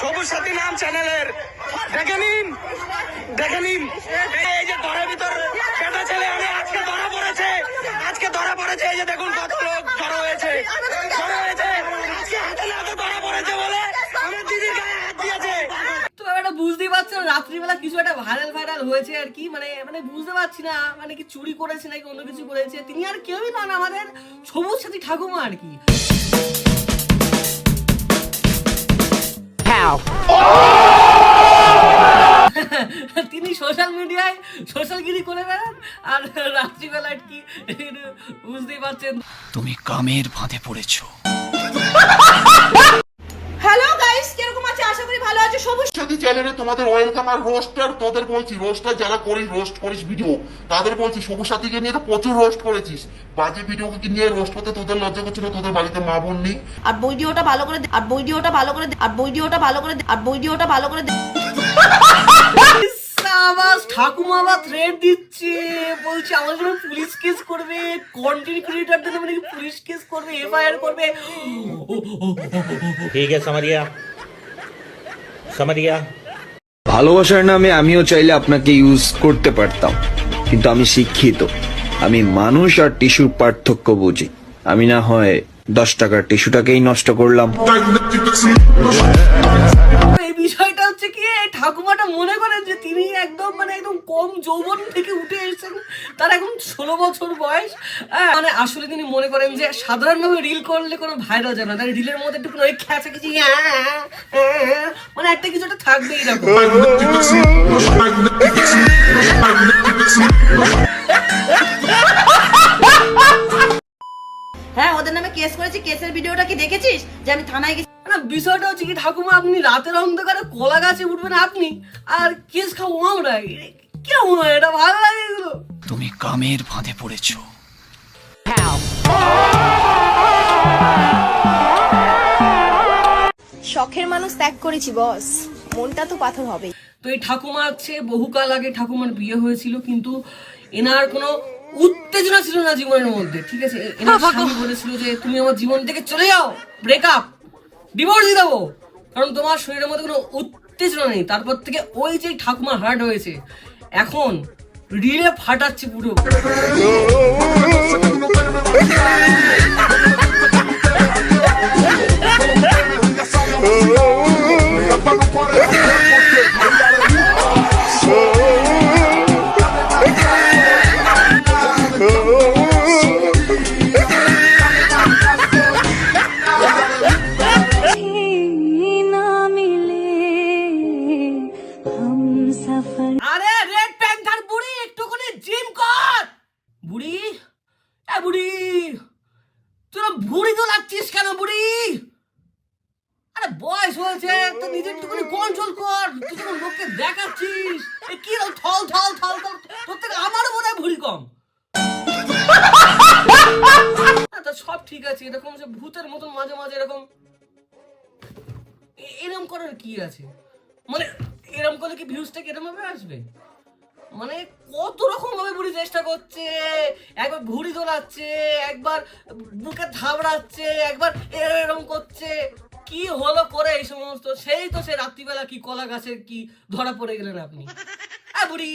সবুজ সাথী নাম চ্যানেলের। দেখে নিন দেখে নিন। এই যে ঘরের ভিতর কেটা ছেলে আমি আজকে ধরা পড়েছে, আজকে ধরা পড়েছে। এই যে দেখুন কত লোক জড়ো হয়েছে জড়ো হয়েছে। পড়েছে বলে আমার দিদির গায়ে হাত রাত্রিবেলা কিছু একটা ভাইরাল ভাইরাল হয়েছে আর কি। মানে মানে বুঝতে পারছি না মানে কি চুরি করেছে নাকি অন্য কিছু করেছে। তিনি আর কেউই নন আমাদের সবুজ সাথী ঠাকুমা আর কি। তিনি সোশ্যাল মিডিয়ায় সোশ্যাল গিরি করে বেড়ান আর রাত্রিবেলা কি বুঝতেই পারছেন। তুমি কামের ফাঁদে পড়েছো হ্যালো গাইস কীরকম আছে আশা করি ভালো আছে সবুজ যদি চ্যানেলে তোমাদের ওয়েলকাম আর রোস্টার তোদের বলছি রোস্টার যারা করিস রোস্ট করিস ভিডিও তাদের বলছি সবুজ সাথীকে নিয়ে তো প্রচুর রোস্ট করেছিস বাজে ভিডিওকে নিয়ে রোস্ট করতে তোদের লজ্জা করছিল তোদের বাড়িতে মা বোন নেই আর ভিডিওটা ভালো করে দে- আর ভিডিওটা ভালো করে দে- আর ভিডিওটা ভালো করে দে- আর ভিডিওটা ভালো করে দে- সাবাস ঠাকুমা আবার থ্রেড দিচ্ছে বলছে আমার জন্য পুলিশ কেস করবে কন্টেন্ট ক্রিয়েটারদের নামে নাকি পুলিশ কেস করবে এফআইআর করবে ठीक है समझ गया समझ गया ভালোবাসার নামে আমিও চাইলে আপনাকে ইউজ করতে পারতাম কিন্তু আমি শিক্ষিত আমি মানুষ আর টিস্যুর পার্থক্য বুঝি আমি না হয় দশ টাকার টিস্যুটাকেই নষ্ট করলাম এই বিষয়টা হচ্ছে কি এই ঠাকুমাটা মনে করেন যে তিনি একদম মানে একদম কম যৌবন থেকে উঠে এসেছেন তার এখন ষোলো বছর বয়স হ্যাঁ, মানে আসলে তিনি মনে করেন যে সাধারণভাবে রিল করলে কোনো ভাইরাল যাবে না তাই রিলের মধ্যে একটু ওই খ্যাচা কিছু মানে একটা কিছু একটা থাকবে এরকম। হ্যাঁ ওদের নামে কেস করেছি কেসের ভিডিওটা কি দেখেছিস? যে আমি থানায় গেছি না বিষয়টা হচ্ছে কি ঠাকুমা আপনি রাতের অন্ধকারে কলা গাছে উঠবেন আপনি আর কেস খাব আমরা। কেমন হয়? এটা ভালো লাগে তুমি কামের ফাঁদে পড়েছো। শখের মানুষ ত্যাগ করেছি বস মনটা তো পাথর হবে তো এই ঠাকুমা হচ্ছে বহুকাল আগে ঠাকুমার বিয়ে হয়েছিল কিন্তু এনার কোনো উত্তেজনা ছিল না জীবনের মধ্যে ঠিক আছে এনার স্বামী বলেছিল যে তুমি আমার জীবন থেকে চলে যাও ব্রেকআপ ডিভোর্স দিয়ে দেবো কারণ তোমার শরীরের মধ্যে কোনো উত্তেজনা নেই তারপর থেকে ওই যে ঠাকুমা হার্ট হয়েছে এখন রিলে ফাটাচ্ছে পুরো কেন বুড়ি? বয়স হয়েছে দেখাচ্ছিস। এ থেকে আমারও বোধ ভুড়ি কম। সব ঠিক আছে, এরকম যে ভূতের মতন মাঝে মাঝে এরকম। এ- এরম করার কি আছে? মানে এরম করলে কি ভিউজটা কিরম ভাবে আসবে? মানে কত রকম ভাবে বুড়ি চেষ্টা করছে, একবার ভুড়ি দোলাচ্ছে একবার বুকে থাবড়াচ্ছে একবার এরম করছে। কি হলো করে এই সমস্ত? সেই তো সে রাত্রিবেলা কি কলা গাছের কি ধরা পড়ে গেলেন আপনি। বুড়ি!